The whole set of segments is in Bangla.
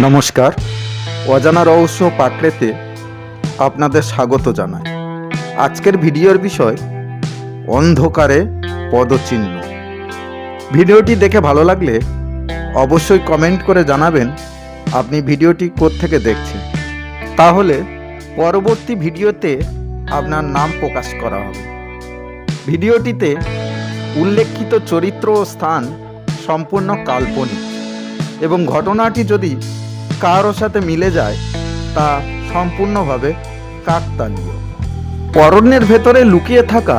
নমস্কার। অজানা রহস্য পাকড়েতে আপনাদের স্বাগত জানাই। আজকের ভিডিওর বিষয়, অন্ধকারে পদচিহ্ন। ভিডিওটি দেখে ভালো লাগলে অবশ্যই কমেন্ট করে জানাবেন, আপনি ভিডিওটি থেকে দেখছেন। তাহলে পরবর্তী ভিডিওতে আপনার নাম প্রকাশ করা হবে। ভিডিওটিতে উল্লেখিত চরিত্র ও স্থান সম্পূর্ণ কাল্পনিক এবং ঘটনাটি যদি কারোর সাথে মিলে যায়, তা সম্পূর্ণভাবে কাকতালীয়। অরণ্যের ভেতরে লুকিয়ে থাকা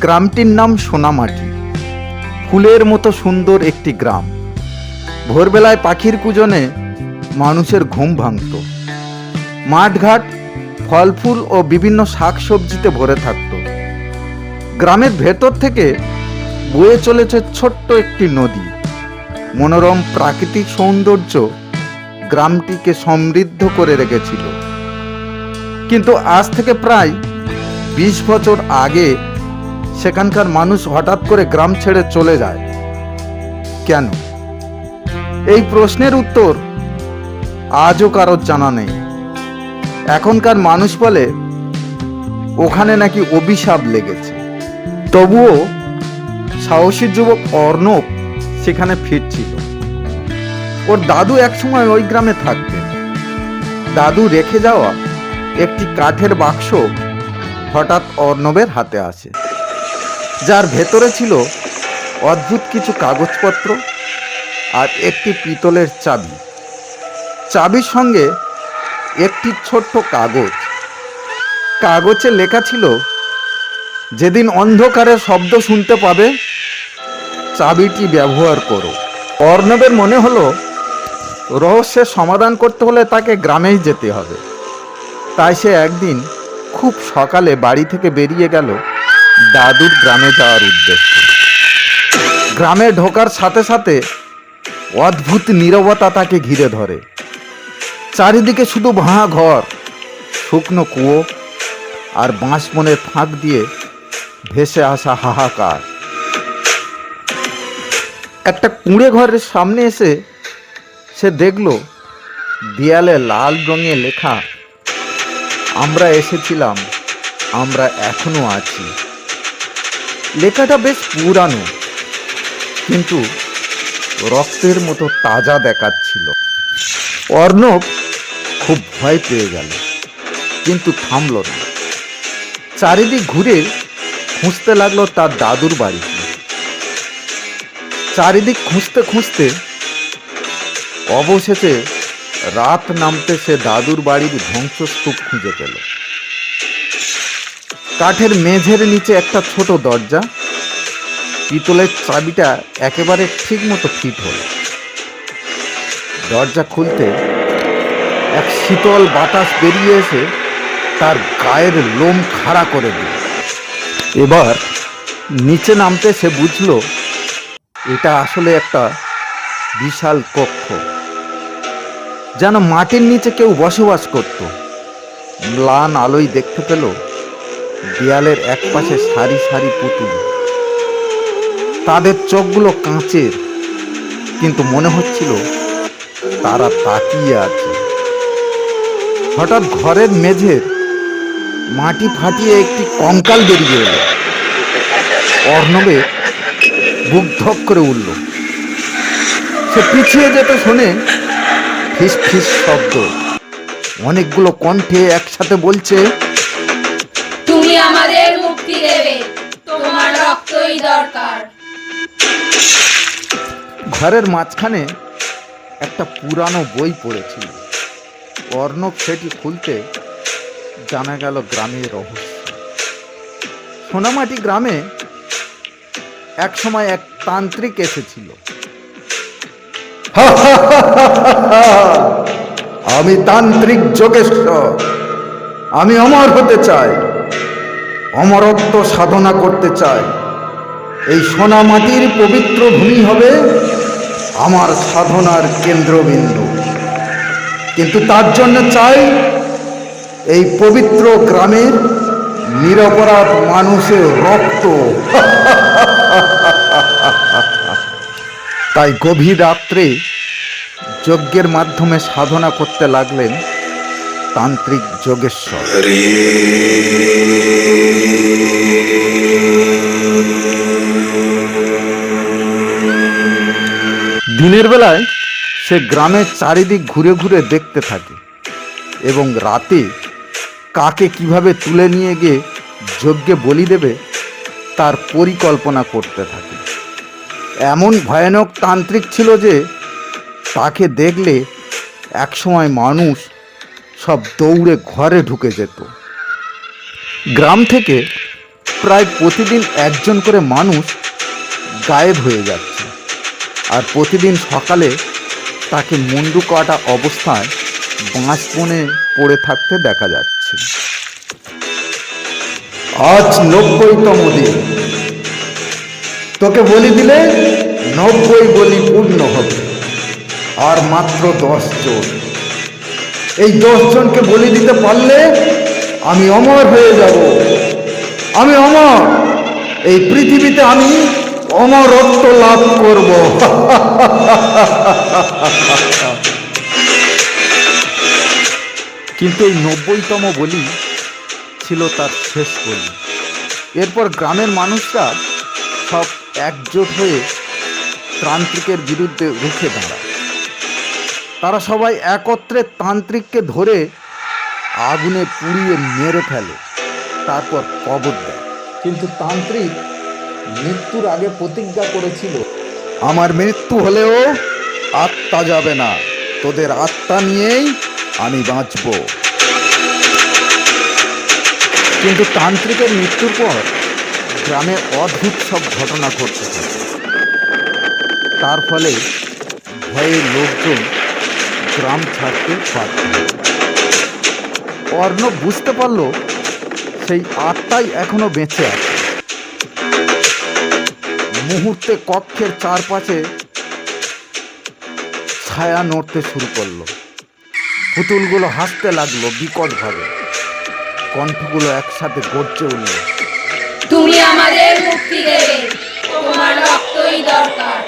গ্রামটির নাম সোনামাটি। ফুলের মতো সুন্দর একটি গ্রাম। ভোরবেলায় পাখির কুজনে মানুষের ঘুম ভাঙত। মাঠঘাট ফল ফুল ও বিভিন্ন শাকসবজিতে ভরে থাকত। গ্রামের ভেতর থেকে বয়ে চলেছে ছোট্ট একটি নদী। মনোরম প্রাকৃতিক সৌন্দর্য গ্রামটিকে সমৃদ্ধ করে রেখেছিল। কিন্তু আজ থেকে প্রায় বিশ বছর আগে সেখানকার মানুষ হঠাৎ করে গ্রাম ছেড়ে চলে যায়। কেন? এই প্রশ্নের উত্তর আজও কারোর জানা নেই। এখনকার মানুষ বলে, ওখানে নাকি অভিশাপ লেগেছে। তবুও সাহসী যুবক অর্ণব সেখানে ফিরছিল। ওর দাদু একসময় ওই গ্রামে থাকতেন। দাদু রেখে যাওয়া একটি কাঠের বাক্স হঠাৎ অর্ণবের হাতে আসে। যার ভেতরে ছিল অদ্ভুত কিছু কাগজপত্র আর একটি পিতলের চাবি। চাবির সঙ্গে একটি ছোট্ট কাগজ। কাগজে লেখা ছিল, যেদিন অন্ধকারের শব্দ শুনতে পাবে, চাবিটি ব্যবহার করো। অর্ণবের মনে হলো রহস্যের সমাধান করতে হলে তাকে গ্রামেই যেতে হবে। তাই সে একদিন খুব সকালে বাড়ি থেকে বেরিয়ে গেল দাদুর গ্রামে যাওয়ার উদ্দেশ্যে। গ্রামে ঢোকার সাথে সাথে অদ্ভুত নীরবতা তাকে ঘিরে ধরে। চারিদিকে শুধু ভাঙা ঘর, শুকনো কুয়ো আর বাঁশ বনের ফাঁক দিয়ে ভেসে আসা হাহাকার। একটা কুঁড়ে ঘরের সামনে এসে সে দেখল দেয়ালে লাল রঙে লেখা, আমরা এসেছিলাম, আমরা এখনও আছি। লেখাটা বেশ পুরানো, কিন্তু রক্তের মতো তাজা দেখাচ্ছিল। অর্ণব খুব ভয় পেয়ে গেল, কিন্তু থামল না। চারিদিক ঘুরে খুঁজতে লাগল তার দাদুর বাড়িতে। চারিদিক খুঁজতে খুঁজতে অবশেষে রাত নামতে সে দাদুর বাড়ির ধ্বংসস্তূপ খুঁজে পেল। কাঠের মেঝের নিচে একটা ছোট দরজা। পিতলের চাবিটা একেবারে ঠিক মতো ফিট হল। দরজা খুলতে এক শীতল বাতাস বেরিয়ে এসে তার গায়ের লোম খাড়া করে দিল। এবার নিচে নামতে সে বুঝলো, এটা আসলে একটা বিশাল কক্ষ। যেন মাটির নিচে কেউ বসবাস করত। ম্লান আলোয় দেখতে পেল দেয়ালের এক পাশে সারি সারি পুতুল। তাদের চোখগুলো কাঁচের, কিন্তু মনে হচ্ছিল তারা তাকিয়ে আছে। হঠাৎ ঘরের মেঝের মাটি ফাটিয়ে একটি কঙ্কাল বেরিয়ে এলো। অর্ণবে বুক ধক করে উঠল। সে পিছিয়ে যেতে শোনে ফিস ফিস শব্দ। অনেকগুলো কণ্ঠে একসাথে বলছে তুমি আমাদের মুক্তি দেবে তোমার রক্তই দরকার। ঘরের মাঝখানে একটা পুরানো বই পড়েছিল। অর্ণব সেটি খুলতে জানা গেল গ্রামের রহস্য। সোনামাটি গ্রামে এক সময় এক তান্ত্রিক এসেছিল। আমি তান্ত্রিক যোগেশ্বর। আমি অমর হতে চাই। অমরত্ব সাধনা করতে চাই। এই সোনা মাটির পবিত্র ভূমি হবে আমার সাধনার কেন্দ্রবিন্দু। কিন্তু তার জন্য চাই এই পবিত্র গ্রামের নিরপরাধ মানুষের রক্ত। তাই গভীর রাত্রে যজ্ঞের মাধ্যমে সাধনা করতে লাগলেন তান্ত্রিক যোগেশ্বর। দিনের বেলায় সে গ্রামের চারিদিক ঘুরে ঘুরে দেখতে থাকে এবং রাতে কাকে কীভাবে তুলে নিয়ে গিয়ে যজ্ঞে বলি দেবে তার পরিকল্পনা করতে থাকে। এমন ভয়ানক তান্ত্রিক ছিল যে তাকে দেখলে একসময় মানুষ সব দৌড়ে ঘরে ঢুকে যেত। গ্রাম থেকে প্রায় প্রতিদিন একজন করে মানুষ গায়েব হয়ে যাচ্ছে আর প্রতিদিন সকালে তাকে মুন্ডু কাটা অবস্থায় বাঁশ বনে পড়ে থাকতে দেখা যাচ্ছে। আজ নব্বইতম দিন। তোকে বলি দিলে নব্বই বলি পূর্ণ হবে, আর মাত্র দশ জন। এই দশ জনকে বলি দিতে পারলে আমি অমর হয়ে যাব। আমি অমর। এই পৃথিবীতে আমি অমরত্ব লাভ করব। কিন্তু এই নব্বইতম বলি ছিল তার শেষ বলি। এরপর গ্রামের মানুষরা সব একজোট হয়ে তান্ত্রিকের বিরুদ্ধে রুখে দাঁড়ায়। তারা সবাই একত্রে তান্ত্রিককে ধরে আগুনে পুড়িয়ে মেরে ফেলে, তারপর কবর দেয়। কিন্তু তান্ত্রিক মৃত্যুর আগে প্রতিজ্ঞা করেছিল, আমার মৃত্যু হলেও আত্মা যাবে না, তোদের আত্মা নিয়েই আমি বাঁচব। কিন্তু তান্ত্রিকের মৃত্যুর পর গ্রামে অদ্ভুত সব ঘটনা ঘটতে থাকে। তার ফলে ভয়ে লোকজন গ্রাম ছাড়তে হয়। অর্ণব বুঝতে পারল সেই আত্মাই এখনও বেঁচে আছে। মুহূর্তে কক্ষের চারপাশে ছায়া নড়তে শুরু করল। পুতুলগুলো হাসতে লাগল বিকটভাবে। কণ্ঠগুলো একসাথে গর্জে উঠল। তুমি আমাদের মুক্তি দেবে। তোমার রক্তই দরকার।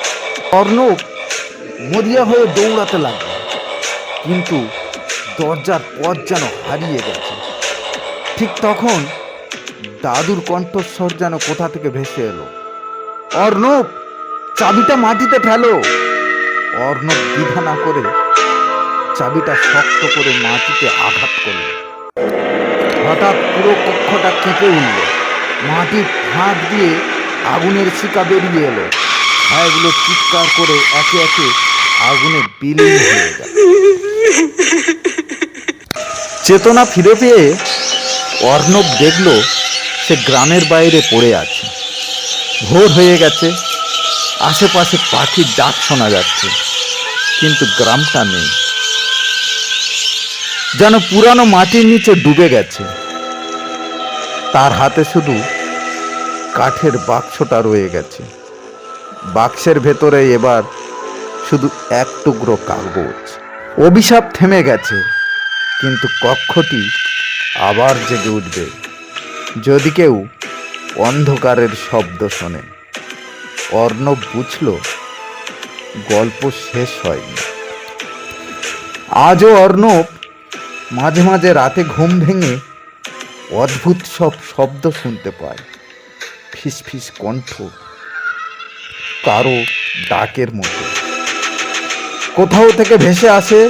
অর্ণব মরিয়া হয়ে দৌড়াতে লাগল, কিন্তু দরজার পথ যেন হারিয়ে গেছে। ঠিক তখন দাদুর কণ্ঠস্বর যেন কোথা থেকে ভেসে এলো। অর্ণব, চাবিটা মাটিতে ফেলো। অর্ণব দ্বিধা না করে চাবিটা শক্ত করে মাটিতে আঘাত করল। হঠাৎ পুরো কক্ষটা কেঁপে উঠল। মাটির ফাঁক দিয়ে আগুনের শিকা বেরিয়ে এলো। ছায়াগুলো চিৎকার করে একে একে আগুনে বিলীন হয়ে গেল। চেতনা ফিরে পেয়ে অর্ণব দেখল সে গ্রামের বাইরে পড়ে আছে। ভোর হয়ে গেছে, আশেপাশে পাখির ডাক শোনা যাচ্ছে, কিন্তু গ্রামটা নেই। যেন পুরানো মাটির নিচে ডুবে গেছে। তার হাতে শুধু কাঠের বাক্সটা রয়ে গেছে। বাক্সের ভেতরে এবার শুধু এক টুকরো কাগজ। অভিশাপ থেমে গেছে, কিন্তু কক্ষটি আবার জেগে উঠবে, যদি কেউ অন্ধকারের শব্দ শোনে। অর্ণব বুঝল, গল্প শেষ হয়নি। আজও অর্ণব মাঝে মাঝে রাতে ঘুম ভেঙে অদ্ভুত সব শব্দ শুনতে পায়। ফিসফিস কণ্ঠ কারও ডাকের মতো। কোথাও থেকে ভেসে আসে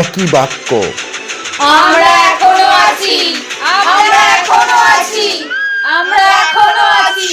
একই বাক্য। আমরা এখনও আছি, আমরা এখনও আছি, আমরা এখনও আছি।